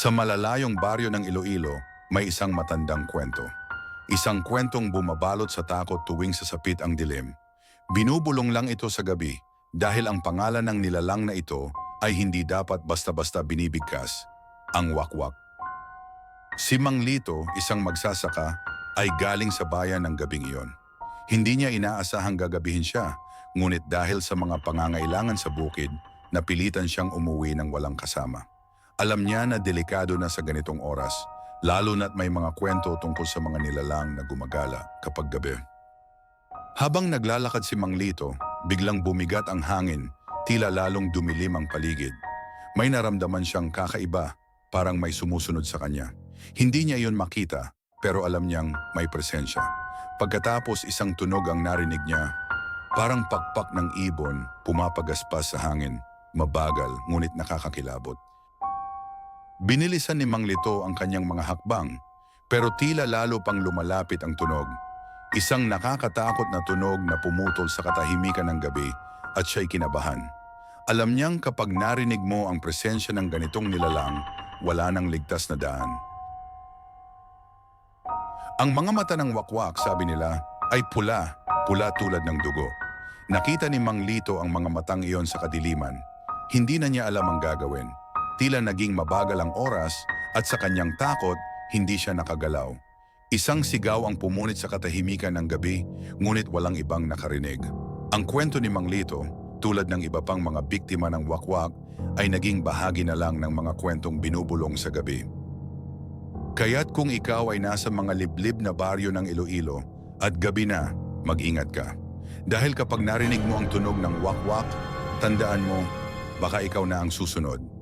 Sa malalayong baryo ng Iloilo, may isang matandang kwento. Isang kwentong bumabalot sa takot tuwing sasapit ang dilim. Binubulong lang ito sa gabi dahil ang pangalan ng nilalang na ito ay hindi dapat basta-basta binibigkas, ang wakwak. Si Mang Lito, isang magsasaka, ay galing sa bayan ng gabing iyon. Hindi niya inaasahang gagabihin siya, ngunit dahil sa mga pangangailangan sa bukid, napilitan siyang umuwi ng walang kasama. Alam niya na delikado na sa ganitong oras, lalo na't may mga kwento tungkol sa mga nilalang na gumagala kapag gabi. Habang naglalakad si Mang Lito, biglang bumigat ang hangin, tila lalong dumilim ang paligid. May naramdaman siyang kakaiba, parang may sumusunod sa kanya. Hindi niya iyon makita, pero alam niyang may presensya. Pagkatapos isang tunog ang narinig niya, parang pakpak ng ibon, pumapagaspas sa hangin, mabagal ngunit nakakakilabot. Binilisan ni Mang Lito ang kanyang mga hakbang, pero tila lalo pang lumalapit ang tunog. Isang nakakatakot na tunog na pumutol sa katahimikan ng gabi at siya'y kinabahan. Alam niyang kapag narinig mo ang presensya ng ganitong nilalang, wala nang ligtas na daan. Ang mga mata ng wakwak, sabi nila, ay pula, pula tulad ng dugo. Nakita ni Mang Lito ang mga matang iyon sa kadiliman. Hindi na niya alam ang gagawin. Tila naging mabagal ang oras at sa kanyang takot, hindi siya nakagalaw. Isang sigaw ang pumunit sa katahimikan ng gabi, ngunit walang ibang nakarinig. Ang kwento ni Mang Lito, tulad ng iba pang mga biktima ng wakwak, ay naging bahagi na lang ng mga kwentong binubulong sa gabi. Kaya't kung ikaw ay nasa mga liblib na baryo ng Iloilo at gabi na, mag-ingat ka. Dahil kapag narinig mo ang tunog ng wakwak, tandaan mo, baka ikaw na ang susunod.